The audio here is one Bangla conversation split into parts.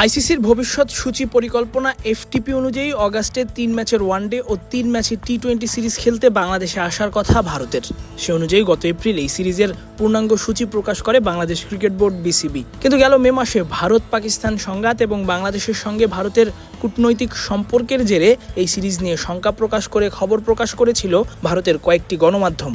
আইসিসির ভবিষ্যৎ সূচি পরিকল্পনা এফটিপি অনুযায়ী অগাস্টে তিন ম্যাচের ওয়ানডে ও তিন ম্যাচের টি টোয়েন্টি সিরিজ খেলতে বাংলাদেশে আসার কথা ভারতের। সে অনুযায়ী গত এপ্রিল এই সিরিজের পূর্ণাঙ্গ সূচি প্রকাশ করে বাংলাদেশ ক্রিকেট বোর্ড বিসিবি। কিন্তু গেল মে মাসে ভারত পাকিস্তান সংঘাত এবং বাংলাদেশের সঙ্গে ভারতের কূটনৈতিক সম্পর্কের জেরে এই সিরিজ নিয়ে শঙ্কা প্রকাশ করে খবর প্রকাশ করেছিল ভারতের কয়েকটি গণমাধ্যম।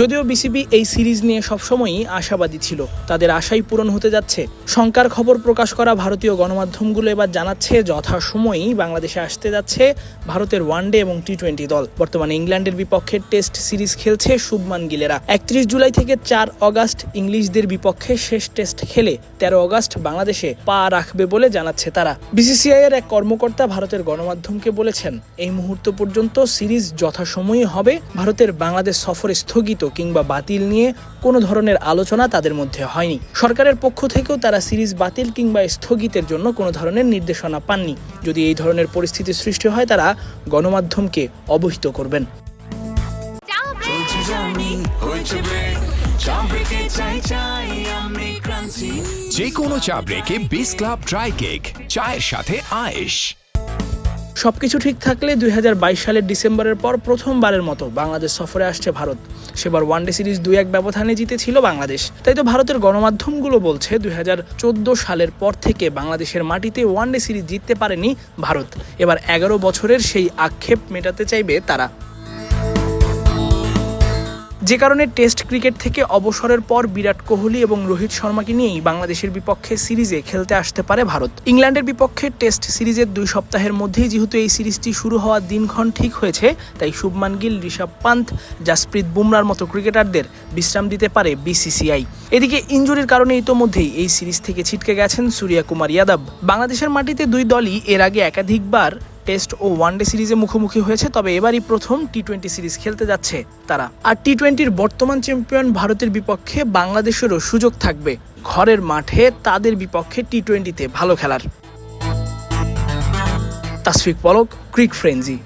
যদিও বিসিবি এই সিরিজ নিয়ে সবসময়ই আশাবাদী ছিল। তাদের আশাই পূরণ হতে যাচ্ছে। শঙ্কার খবর প্রকাশ করা ভারতীয় গণমাধ্যমগুলো এবার জানাচ্ছে যথাসময়েই বাংলাদেশে আসতে যাচ্ছে ভারতের ওয়ানডে এবং টি টোয়েন্টি দল। বর্তমানে ইংল্যান্ডের বিপক্ষে টেস্ট সিরিজ খেলছে শুভমান গিলেরা। একত্রিশ জুলাই থেকে চার অগাস্ট ইংলিশদের বিপক্ষে শেষ টেস্ট খেলে তেরো অগাস্ট বাংলাদেশে পা রাখবে বলে জানাচ্ছে তারা। বিসিসিআই এর এক কর্মকর্তা ভারতের গণমাধ্যমকে বলেছেন, এই মুহূর্ত পর্যন্ত সিরিজ যথাসময়ে হবে। ভারতের বাংলাদেশ সফর স্থগিত কিংবা বাতিল নিয়ে কোনো ধরনের আলোচনা তাদের মধ্যে হয়নি। সরকারের পক্ষ থেকেও তারা সিরিজ বাতিল কিংবা স্থগিতের জন্য কোনো ধরনের নির্দেশনা পাননি। যদি এই ধরনের পরিস্থিতি সৃষ্টি হয় তারা গণমাধ্যমকে অবহিত করবেন। যে কোনো চা ব্রেকে বিস ক্লাব ড্রাই কেক চায়ের সাথে আয়েশ। সবকিছু ঠিক থাকলে দুই হাজার বাইশ সালের ডিসেম্বরের পর প্রথমবারের মতো বাংলাদেশ সফরে আসছে ভারত। সেবার ওয়ানডে সিরিজ দুই এক ব্যবধানে জিতেছিল বাংলাদেশ। তাই তো ভারতের গণমাধ্যমগুলো বলছে দু হাজার চোদ্দ সালের পর থেকে বাংলাদেশের মাটিতে ওয়ানডে সিরিজ জিততে পারেনি ভারত। এবার এগারো বছরের সেই আক্ষেপ মেটাতে চাইবে তারা। যে কারণে টেস্ট ক্রিকেট থেকে অবসরের পর বিরাট কোহলি এবং রোহিত শর্মাকে নিয়েই বাংলাদেশের বিপক্ষে সিরিজে খেলতে আসতে পারে ভারত। ইংল্যান্ডের বিপক্ষে টেস্ট সিরিজের দুই সপ্তাহের মধ্যেই যেহেতু এই সিরিজটি শুরু হওয়ার দিনক্ষণ ঠিক হয়েছে, তাই শুভমান গিল, ঋষভ পান্ত জাসপ্রীত বুমরার মতো ক্রিকেটারদের বিশ্রাম দিতে পারে বিসিসিআই। এদিকে ইঞ্জুরির কারণে ইতোমধ্যেই এই সিরিজ থেকে ছিটকে গেছেন সূর্যা কুমার যাদব। বাংলাদেশের মাটিতে দুই দলই এর আগে একাধিকবার টেস্ট ও ওয়ানডে সিরিজে মুখোমুখি হয়েছে, তবে এবারই প্রথম টি টোয়েন্টি সিরিজ খেলতে যাচ্ছে তারা। আর টি টোয়েন্টির বর্তমান চ্যাম্পিয়ন ভারতের বিপক্ষে বাংলাদেশেরও সুযোগ থাকবে। ঘরের মাঠে তাদের বিপক্ষে টি টোয়েন্টিতে ভালো খেলার। তাসফিক পলক, ক্রিক ফ্রেঞ্জি